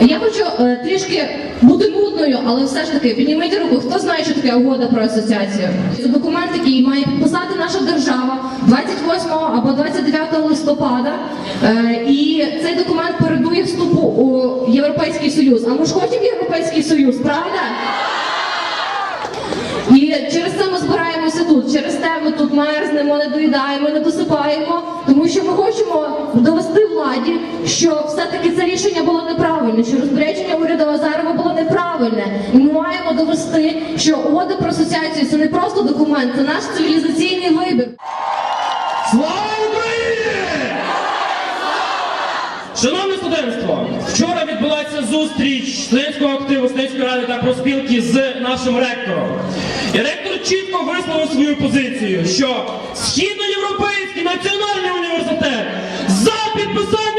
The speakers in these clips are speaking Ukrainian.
Я хочу е, трішки бути нудною, але все ж таки підніміть руку. Хто знає, що таке угода про асоціацію? Це документ, який має підписати наша держава 28 або 29 листопада. Е, і цей документ передує вступу у Європейський Союз. А ми ж хочемо Європейський Союз, правда? І через це ми збираємося тут. Через те ми тут мерзнемо, не доїдаємо, не досипаємо, тому що ми хочемо довести владі, що все-таки це рішення було неправильне, що розпорядження уряду Азарова було неправильне. І ми маємо довести, що угода про асоціацію це не просто документ, це наш цивілізаційний вибір. Слава Україні! Шановне студентство, вчора відбулася зустріч студентського активу студентської ради та профспілки з нашим ректором. Чітко висловив свою позицію, що Східноєвропейський національний університет за підписання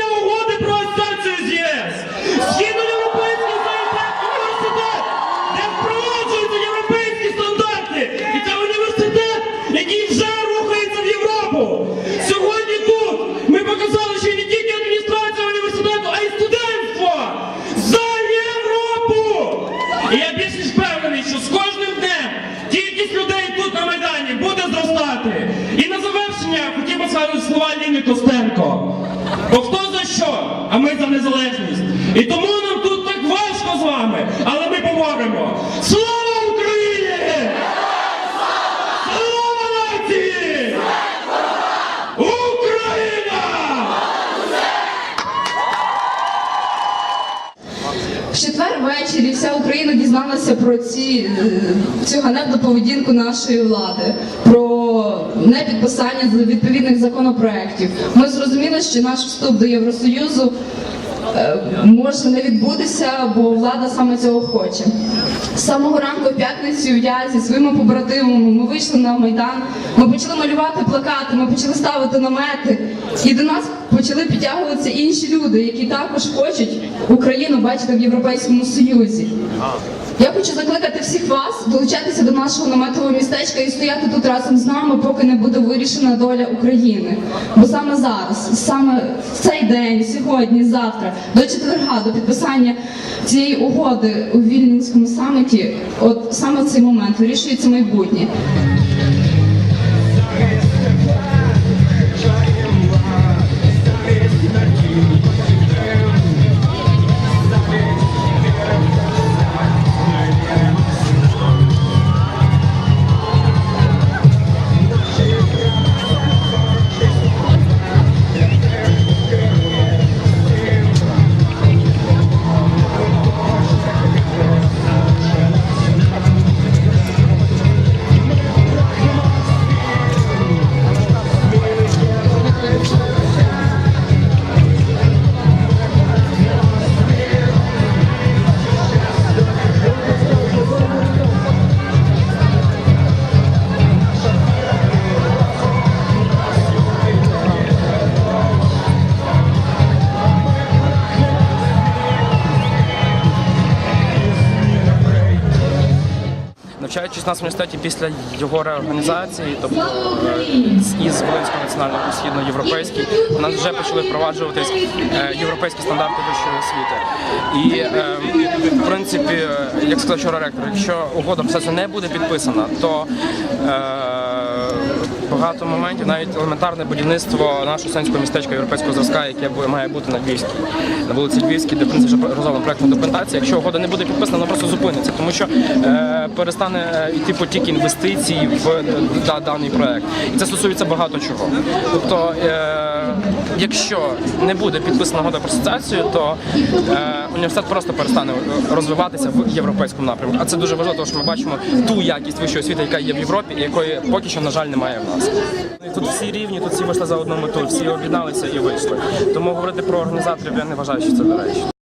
би слова Ліни Костенко. Бо хто за що, а ми за незалежність. І тому нам тут так важко з вами, але ми поборемо. Слава Україні! Слава нації! Україна! В четвер ввечері вся Україна дізналася про ці, е, цю ганебну поведінку нашої влади, про непідписання відповідних законопроєктів. Ми зрозуміли, що наш вступ до Євросоюзу е, може не відбутися, бо влада саме цього хоче. З самого ранку в п'ятницю я зі своїми побратимами ми вийшли на майдан. Ми почали малювати плакати, ми почали ставити намети, і до нас почали підтягуватися інші люди, які також хочуть Україну бачити в Європейському Союзі. Я хочу закликати всіх вас долучатися до нашого наметового містечка і стояти тут разом з нами, поки не буде вирішена доля України. Бо саме зараз, саме в цей день, сьогодні, завтра, до четверга, до підписання цієї угоди у Вільнінському саміті, от саме в цей момент вирішується майбутнє. Thank you. Навчаючись в нас в університеті після його реорганізації, тобто із Волинського національного східноєвропейський, у нас вже почали впроваджуватись е, європейські стандарти вищої освіти. І е, в принципі, як сказав вчора ректор, якщо угода все це не буде підписана, то е, багато моментів, навіть елементарне будівництво нашого студентського містечка європейського зразка, яке має бути на Львівській, на вулиці Львівській, де в принципі вже розроблена проектна документація. Якщо угода не буде підписана, вона просто зупиниться, тому що е, перестане е, йти потік інвестицій в е, да- даний проект. І це стосується багато чого. Тобто, е, якщо не буде підписана угода про асоціацію, то е, університет просто перестане е, розвиватися в європейському напрямку. А це дуже важливо, тому що ми бачимо ту якість вищої освіти, яка є в Європі, і якої поки що, на жаль, немає в нас. Тут всі рівні, тут всі вийшли за одну мету, всі об'єдналися і вийшли. Тому говорити про організаторів я не вважаю, що це доречно.